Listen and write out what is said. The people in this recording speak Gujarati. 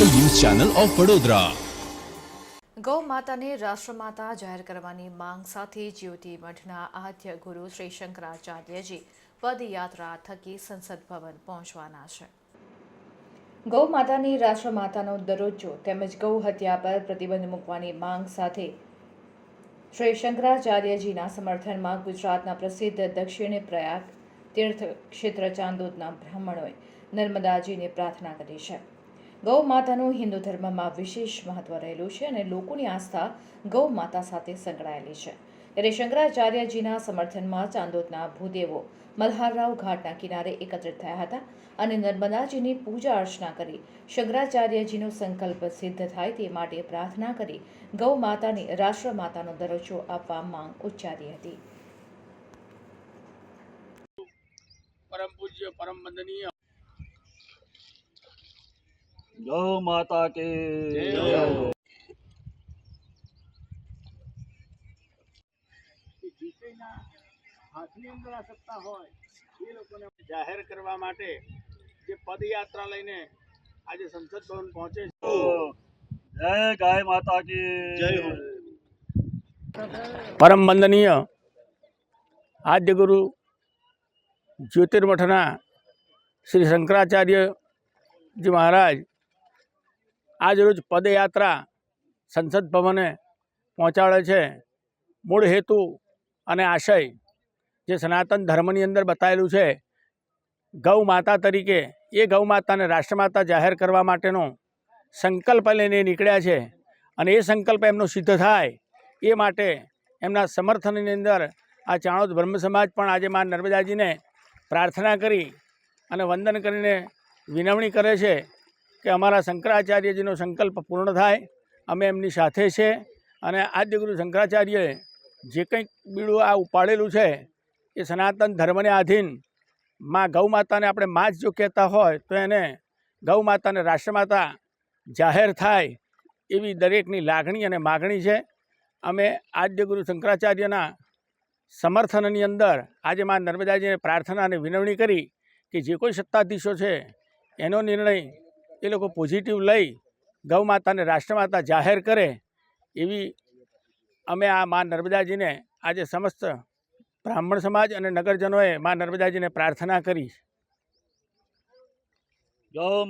Channel of Vadodara. ગૌ માતાને રાષ્ટ્રમાતા જાહેર કરવાની માંગ સાથે જ્યોતિ મઠના આદ્ય ગુરુ શ્રી શંકરાચાર્યજી પદયાત્રા થકી સંસદ ભવન પહોંચવાના છે. ગૌ માતાની રાષ્ટ્રમાતાનો દરજ્જો તેમજ ગૌ હત્યા પર પ્રતિબંધ મૂકવાની માંગ સાથે શ્રી શંકરાચાર્યજીના સમર્થનમાં ગુજરાતના પ્રસિદ્ધ દક્ષિણ પ્રયાગ તીર્થ ક્ષેત્ર ચાંદોદના બ્રાહ્મણોએ નર્મદાજીને પ્રાર્થના કરી છે. ગૌ માતાનું હિન્દુ ધર્મમાં વિશેષ મહત્વ રહેલું છે અને લોકોની આસ્થા ગૌ માતા સાથે સંકળાયેલી છે. ત્યારે શંકરાચાર્યજીના સમર્થનમાં ચાંદોદના ભૂદેવો મલ્હારરાવ ઘાટના કિનારે એકત્રિત થયા હતા અને નર્મદાજીની પૂજા અર્ચના કરી શંકરાચાર્યજીનો સંકલ્પ સિદ્ધ થાય તે માટે પ્રાર્થના કરી ગૌ માતાને રાષ્ટ્ર માતાનો દરજ્જો આપવા માંગ ઉચ્ચારી હતી. પરમ પૂજ્ય, પરમ વંદનીય ગૌ માતા કે જય. જય. કે જે કંઈના હાથની અંદર આ સત્તા હોય એ લોકોને જાહેર કરવા માટે જે પદયાત્રા લઈને આજે સંસદ ભવન પહોંચે છે જય ગાય માતા કી જય હો. પરમ વંદનીય આદ્ય ગુરુ જ્યોતિર્મઠના શ્રી શંકરાચાર્યજી મહારાજ આજ રોજ પદયાત્રા સંસદ ભવને પહોંચાડે છે. મૂળ હેતુ અને આશય જે સનાતન ધર્મની અંદર બતાવેલું છે. ગૌ માતા તરીકે એ ગૌ માતાને રાષ્ટ્રમાતા જાહેર કરવા માટેનો સંકલ્પ લઈને નીકળ્યા છે અને એ સંકલ્પ એમનો સિદ્ધ થાય એ માટે એમના સમર્થનની અંદર આ ચાણોદ બ્રહ્મ સમાજ પણ આજે મા નર્મદાજીને પ્રાર્થના કરી અને વંદન કરીને વિનવણી કરે છે. કે અમારા શંકરાચાર્યજીનો સંકલ્પ પૂર્ણ થાય, અમે એમની સાથે છે અને આદ્યગુરુ શંકરાચાર્યએ જે કંઈક બીડું આ ઉપાડેલું છે, એ સનાતન ધર્મને આધીનમાં ગૌ માતાને આપણે માં જ જો કહેતા હોય, તો એને ગૌ માતાને રાષ્ટ્રમાતા જાહેર થાય એવી દરેકની લાગણી અને માગણી છે. અમે આદ્યગુરુ શંકરાચાર્યના સમર્થનની અંદર આજે માં નર્મદાજીને પ્રાર્થના અને વિનવણી કરી કે જે કોઈ સત્તાધીશો છે, એનો નિર્ણય એ લોકો પોઝિટિવ લઈ ગૌ માતાને રાષ્ટ્રમાતા જાહેર કરે એવી અમે આ મા નર્મદાજીને આજે સમસ્ત બ્રાહ્મણ સમાજ અને નગરજનોએ મા નર્મદાજીને પ્રાર્થના કરી ગૌ